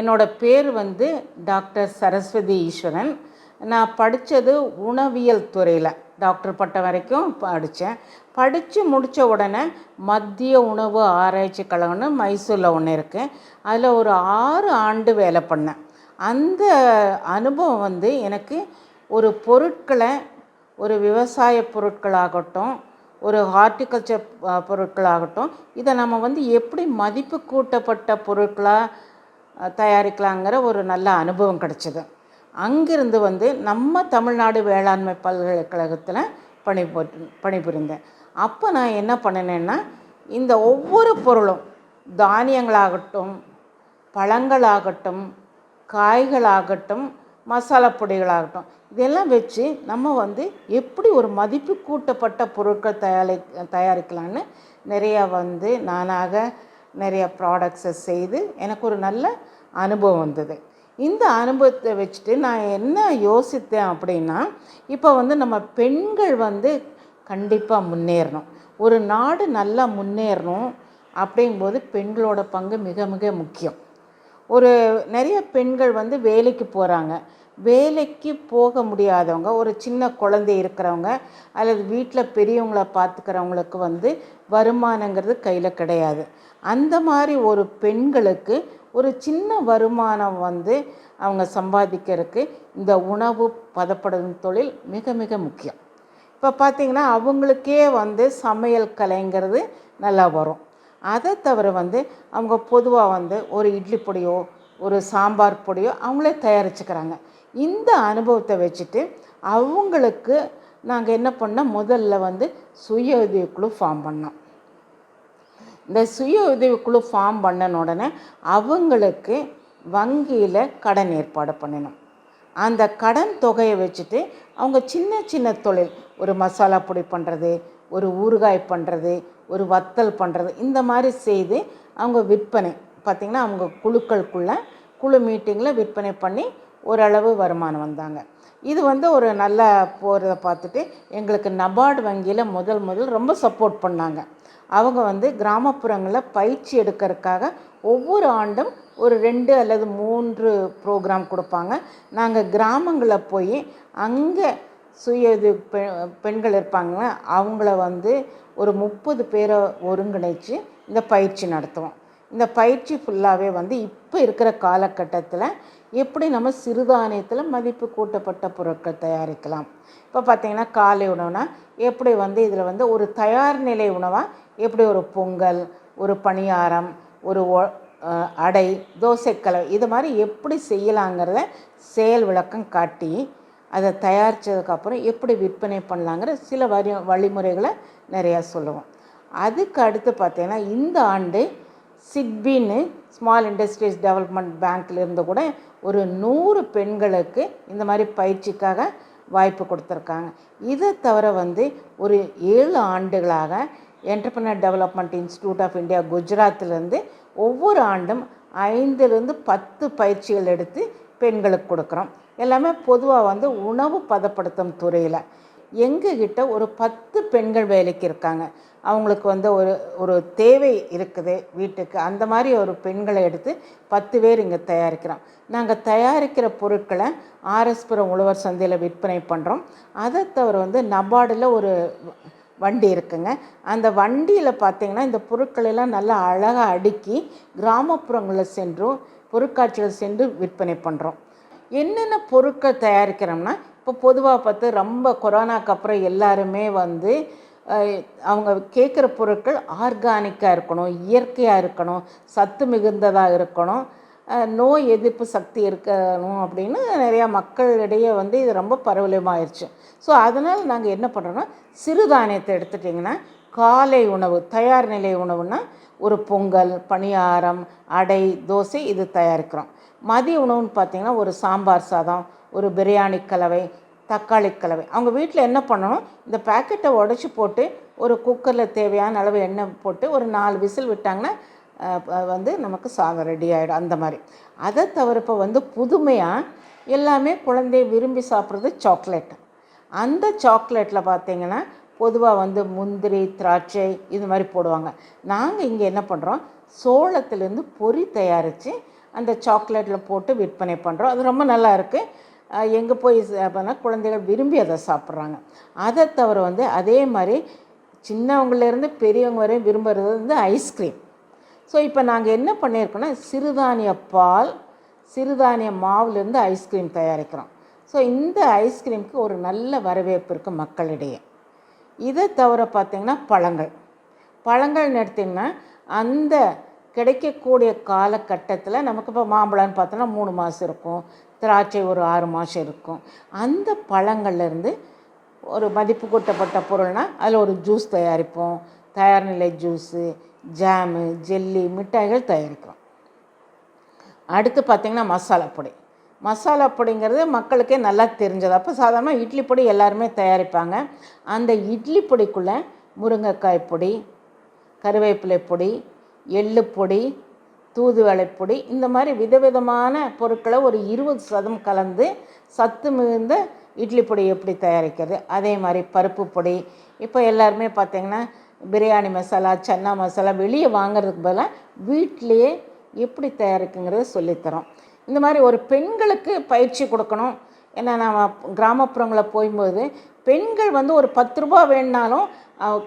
என்னோட பேர் வந்து டாக்டர் சரஸ்வதி ஈஸ்வரன். நான் படித்தது உணவியல் துறையில். டாக்டர் பட்டம் வரைக்கும் படித்தேன் படித்து முடித்த உடனே மத்திய உணவு ஆராய்ச்சி கழகம்னு மைசூரில் ஒன்று இருக்குது அதில் ஒரு ஆறு ஆண்டு வேலை பண்ணேன். அந்த அனுபவம் வந்து எனக்கு ஒரு பொருட்களை ஒரு விவசாய பொருட்களாகட்டும் ஒரு ஹார்டிகல்ச்சர் பொருட்களாகட்டும் இதை நம்ம வந்து எப்படி மதிப்பு கூட்டப்பட்ட பொருட்களாக தயாரிக்கலாங்கிற ஒரு நல்ல அனுபவம் கிடச்சிது. அங்கிருந்து வந்து நம்ம தமிழ்நாடு வேளாண்மை பல்கலைக்கழகத்தில் பணி பணிபுரிந்தேன். அப்போ நான் என்ன பண்ணினேன்னா இந்த ஒவ்வொரு பொருளும் தானியங்களாகட்டும் பழங்களாகட்டும் காய்களாகட்டும் மசாலா பொடிகளாகட்டும் இதெல்லாம் வச்சு நம்ம வந்து எப்படி ஒரு மதிப்பு கூட்டப்பட்ட பொருட்கள் தயாரி தயாரிக்கலான்னு நிறையா வந்து நானாக நிறைய ப்ராடக்ட்ஸை செய்து எனக்கு ஒரு நல்ல அனுபவம் வந்தது. இந்த அனுபவத்தை வச்சுட்டு நான் என்ன யோசித்தேன் அப்படின்னா இப்போ வந்து நம்ம பெண்கள் வந்து கண்டிப்பாக முன்னேறணும். ஒரு நாடு நல்லா முன்னேறணும் அப்படிங்கும்போது பெண்களோட பங்கு மிக மிக முக்கியம். ஒரு நிறைய பெண்கள் வந்து வேலைக்கு போகிறாங்க வேலைக்கு போக முடியாதவங்க ஒரு சின்ன குழந்தை இருக்கிறவங்க அல்லது வீட்டில் பெரியவங்கள பார்த்துக்கிறவங்களுக்கு வந்து வருமானங்கிறது கையில் கிடையாது. அந்த மாதிரி ஒரு பெண்களுக்கு ஒரு சின்ன வருமானம் வந்து அவங்க சம்பாதிக்கிறதுக்கு இந்த உணவு பதப்படும் தொழில் மிக மிக முக்கியம். இப்போ பார்த்திங்கன்னா அவங்களுக்கே வந்து சமையல் கலைங்கிறது நல்லா வரும். அதை தவிர வந்து அவங்க பொதுவாக வந்து ஒரு இட்லி பொடியோ ஒரு சாம்பார் பொடியோ அவங்களே தயாரிச்சுக்கிறாங்க. இந்த அனுபவத்தை வச்சுட்டு அவங்களுக்கு நாங்கள் என்ன பண்ணோம்? முதல்ல வந்து சுய உதவிக்குழு ஃபார்ம் பண்ணோம். இந்த சுய உதவிக்குழு ஃபார்ம் பண்ணன உடனே அவங்களுக்கு வங்கியில் கடன் ஏற்பாடு பண்ணினோம். அந்த கடன் தொகையை வச்சுட்டு அவங்க சின்ன சின்ன தொழில் ஒரு மசாலா பொடி பண்ணுறது ஒரு ஊறுகாய் பண்ணுறது ஒரு வத்தல் பண்ணுறது இந்த மாதிரி செய்து அவங்க விற்பனை பார்த்திங்கன்னா அவங்க குழுக்களுக்குள்ளே குழு மீட்டிங்கில் விற்பனை பண்ணி ஓரளவு வருமானம் வந்தாங்க. இது வந்து ஒரு நல்ல போகிறத பார்த்துட்டு எங்களுக்கு நபார்டு வங்கியில் முதல் முதல் ரொம்ப சப்போர்ட் பண்ணாங்க. அவங்க வந்து கிராமப்புறங்களில் பயிற்சி எடுக்கிறதுக்காக ஒவ்வொரு ஆண்டும் ஒரு ரெண்டு அல்லது மூன்று ப்ரோக்ராம் கொடுப்பாங்க. நாங்கள் கிராமங்களில் போய் அங்கே சுய இது பெ பெண்கள் இருப்பாங்க அவங்கள வந்து ஒரு முப்பது பேரை ஒருங்கிணைச்சு இந்த பயிற்சி நடத்துவோம். இந்த பயிற்சி ஃபுல்லாகவே வந்து இப்போ இருக்கிற காலகட்டத்தில் எப்படி நம்ம சிறுதானியத்தில் மதிப்பு கூட்டப்பட்ட பொருட்கள் தயாரிக்கலாம்? இப்போ பார்த்திங்கன்னா காலை உணவுனா எப்படி வந்து இதில் வந்து ஒரு தயார் நிலை உணவாக எப்படி ஒரு பொங்கல் ஒரு பணியாரம் ஒரு அடை தோசைக்கலவை இது மாதிரி எப்படி செய்யலாங்கிறத செயல் விளக்கம் காட்டி அதை தயாரித்ததுக்கப்புறம் எப்படி விற்பனை பண்ணலாங்கிற சில வரி வழிமுறைகளை நிறையா சொல்லுவோம். அதுக்கு அடுத்து பார்த்திங்கன்னா இந்த ஆண்டு சிட்பின்னு ஸ்மால் இண்டஸ்ட்ரீஸ் டெவலப்மெண்ட் பேங்க்லேருந்து கூட ஒரு நூறு பெண்களுக்கு இந்த மாதிரி பயிற்சிக்காக வாய்ப்பு கொடுத்துருக்காங்க. இதை தவிர வந்து ஒரு ஏழு ஆண்டுகளாக entrepreneur development institute of India குஜராத்திலேருந்து ஒவ்வொரு ஆண்டும் ஐந்துலேருந்து பத்து பயிற்சிகள் எடுத்து பெண்களுக்கு கொடுக்குறோம். எல்லாமே பொதுவாக வந்து உணவு பதப்படுத்தும் துறையில். எங்ககிட்ட ஒரு பத்து பெண்கள் வேலைக்கு இருக்காங்க. அவங்களுக்கு வந்து ஒரு ஒரு தேவை இருக்குது வீட்டுக்கு. அந்த மாதிரி ஒரு பெண்களை எடுத்து பத்து பேர் இங்கே தயாரிக்கிறோம். நாங்கள் தயாரிக்கிற பொருட்களை ஆர்எஸ்புரம் உழவர் சந்தையில் விற்பனை பண்ணுறோம் அதை தவிர வந்து நபார்டில் ஒரு வண்டி இருக்குங்க. அந்த வண்டியில் பார்த்திங்கன்னா இந்த பொருட்களெல்லாம் நல்லா அழகாக அடுக்கி கிராமப்புறங்களில் சென்றும் பொருட்காட்சிகள் சென்று விற்பனை பண்ணுறோம் என்னென்ன பொருட்கள் தயாரிக்கிறோம்னா இப்போ பொதுவாக பார்த்து ரொம்ப கொரோனாக்கு அப்புறம் எல்லாருமே வந்து அவங்க கேட்குற பொருட்கள் ஆர்கானிக்காக இருக்கணும் இயற்கையாக இருக்கணும் சத்து மிகுந்ததாக இருக்கணும் நோய் எதிர்ப்பு சக்தி இருக்கணும் அப்படின்னு நிறையா மக்களிடையே வந்து இது ரொம்ப பரவலமாயிருச்சு ஸோ அதனால் நாங்கள் என்ன பண்ணுறோன்னா சிறுதானியத்தை எடுத்துட்டிங்கன்னா காலை உணவு தயார் நிலை உணவுனா ஒரு பொங்கல் பணியாரம் அடை தோசை இது தயாரிக்கிறோம். மதிய உணவுன்னு பார்த்திங்கன்னா ஒரு சாம்பார் சாதம் ஒரு பிரியாணி கலவை தக்காளி கலவை. அவங்க வீட்டில் என்ன பண்ணணும்? இந்த பேக்கெட்டை உடச்சி போட்டு ஒரு குக்கரில் தேவையான அளவு எண்ணெய் போட்டு ஒரு நாலு விசில் விட்டாங்கன்னா வந்து நமக்கு சாதம் ரெடி ஆகிடும் அந்த மாதிரி. அதை தவிர இப்போ வந்து புதுமையாக எல்லாமே குழந்தை விரும்பி சாப்பிட்றது சாக்லேட் அந்த சாக்லேட்டில் பார்த்திங்கன்னா பொதுவாக வந்து முந்திரி திராட்சை இது மாதிரி போடுவாங்க. நாங்கள் இங்கே என்ன பண்ணுறோம் சோளத்துலேருந்து பொறி தயாரித்து அந்த சாக்லேட்டில் போட்டு விற்பனை பண்ணுறோம் அது ரொம்ப நல்லா இருக்குது எங்கே போய் சாப்பிட்னா குழந்தைகள் விரும்பி அதை சாப்பிட்றாங்க. அதை தவிர வந்து அதே மாதிரி சின்னவங்கலேருந்து பெரியவங்க வரையும் விரும்புகிறது வந்து ஐஸ்கிரீம் ஸோ இப்போ நாங்கள் என்ன பண்ணியிருக்கோன்னா சிறுதானிய பால் சிறுதானிய மாவுலேருந்து ஐஸ்கிரீம் தயாரிக்கிறோம். ஸோ இந்த ஐஸ்கிரீமுக்கு ஒரு நல்ல வரவேற்பு இருக்குது மக்களிடையே. இதை தவிர பார்த்திங்கன்னா பழங்கள். பழங்கள்னு எடுத்திங்கன்னா அந்த கிடைக்கக்கூடிய காலகட்டத்தில் நமக்கு இப்போ மாம்பழம்னு பார்த்தோன்னா மூணு மாதம் இருக்கும். திராட்சை ஒரு ஆறு மாதம் இருக்கும். அந்த பழங்கள்லேருந்து ஒரு மதிப்பு கூட்டப்பட்ட பொருள்னால் அதில் ஒரு ஜூஸ் தயாரிப்போம். தயார் நிலை ஜூஸு ஜாமு ஜெல்லி மிட்டாய்கள் தயாரிக்கிறோம். அடுத்து பார்த்திங்கன்னா மசாலா பொடி. மசாலா பொடிங்கிறது மக்களுக்கே நல்லா தெரிஞ்சது. அப்போ சாதாரணமாக இட்லி பொடி எல்லாருமே தயாரிப்பாங்க. அந்த இட்லி பொடிக்குள்ளே முருங்கைக்காய் பொடி கருவேப்பிலை பொடி எள்ளு பொடி தூதுவளை பொடி இந்த மாதிரி விதவிதமான பொருட்களை ஒரு இருபது சதம் கலந்து சத்து மிகுந்த இட்லி பொடி எப்படி தயாரிக்கிறது? அதே மாதிரி பருப்பு பொடி. இப்போ எல்லாருமே பார்த்திங்கன்னா பிரியாணி மசாலா சன்னா மசாலா வெளியே வாங்குறதுக்கு பதிலாக வீட்டிலையே எப்படி தயாரிக்குங்கிறத சொல்லித்தரோம். இந்த மாதிரி ஒரு பெண்களுக்கு பயிற்சி கொடுக்கணும். ஏன்னா நம்ம கிராமப்புறங்களில் போகும்போது பெண்கள் வந்து ஒரு பத்து ரூபா வேணுனாலும்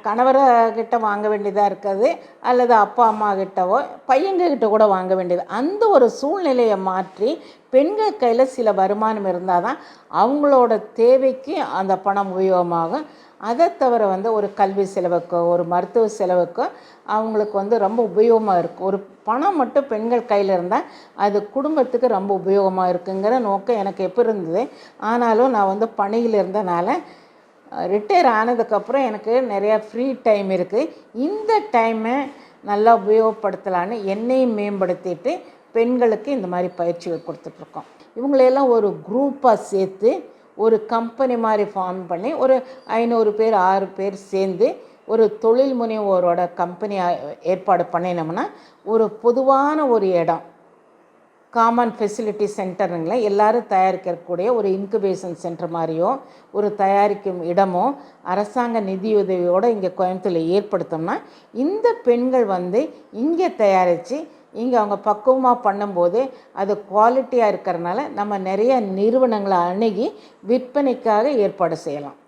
கணவரை கிட்ட வாங்க வேண்டியதாக இருக்காது அல்லது அப்பா அம்மா கிட்டவோ பையங்கக்கிட்ட கூட வாங்க வேண்டியது. அந்த ஒரு சூழ்நிலையை மாற்றி பெண்கள் கையில் சில வருமானம் இருந்தால் தான் அவங்களோட தேவைக்கு அந்த பணம் உபயோகமாகும். அதை தவிர வந்து ஒரு கல்வி செலவுக்கோ ஒரு மருத்துவ செலவுக்கோ அவங்களுக்கு வந்து ரொம்ப உபயோகமாக இருக்கும். ஒரு பணம் மட்டும் பெண்கள் கையில் இருந்தால் அது குடும்பத்துக்கு ரொம்ப உபயோகமாக இருக்குங்கிற நோக்கம் எனக்கு எப்போ இருந்தது. ஆனாலும் நான் வந்து பணியில் இருந்தனால ரிட்டையர் ஆனதுக்கப்புறம் எனக்கு நிறையா ஃப்ரீ டைம் இருக்குது இந்த டைமை நல்லா உபயோகப்படுத்தலான்னு என்னையும் மேம்படுத்திட்டு பெண்களுக்கு இந்த மாதிரி பயிற்சிகள் கொடுத்துட்ருக்கோம். இவங்களையெல்லாம் ஒரு குரூப்பாக சேர்த்து ஒரு கம்பெனி மாதிரி ஃபார்ம் பண்ணி ஒரு ஐநூறு பேர் ஆறு பேர் சேர்ந்து ஒரு தொழில் முனைவோரோட கம்பெனி ஏற்பாடு பண்ணினோம்னா ஒரு பொதுவான ஒரு இடம். காமன் ஃபெசிலிட்டி சென்டருங்கள எல்லோரும் தயாரிக்கக்கூடிய ஒரு இன்குபேஷன் சென்டர் மாதிரியோ ஒரு தயாரிக்கும் இடமோ அரசாங்க நிதியுதவியோடு இங்கே கோயம்புத்தூரில் ஏற்படுத்தோம்னா இந்த பெண்கள் வந்து இங்கே தயாரித்து இங்கே அவங்க பக்குவமாக பண்ணும்போது அது குவாலிட்டியாக இருக்கிறனால நம்ம நிறைய நிறுவனங்களை அணுகி விற்பனைக்காக ஏற்பாடு செய்யலாம்.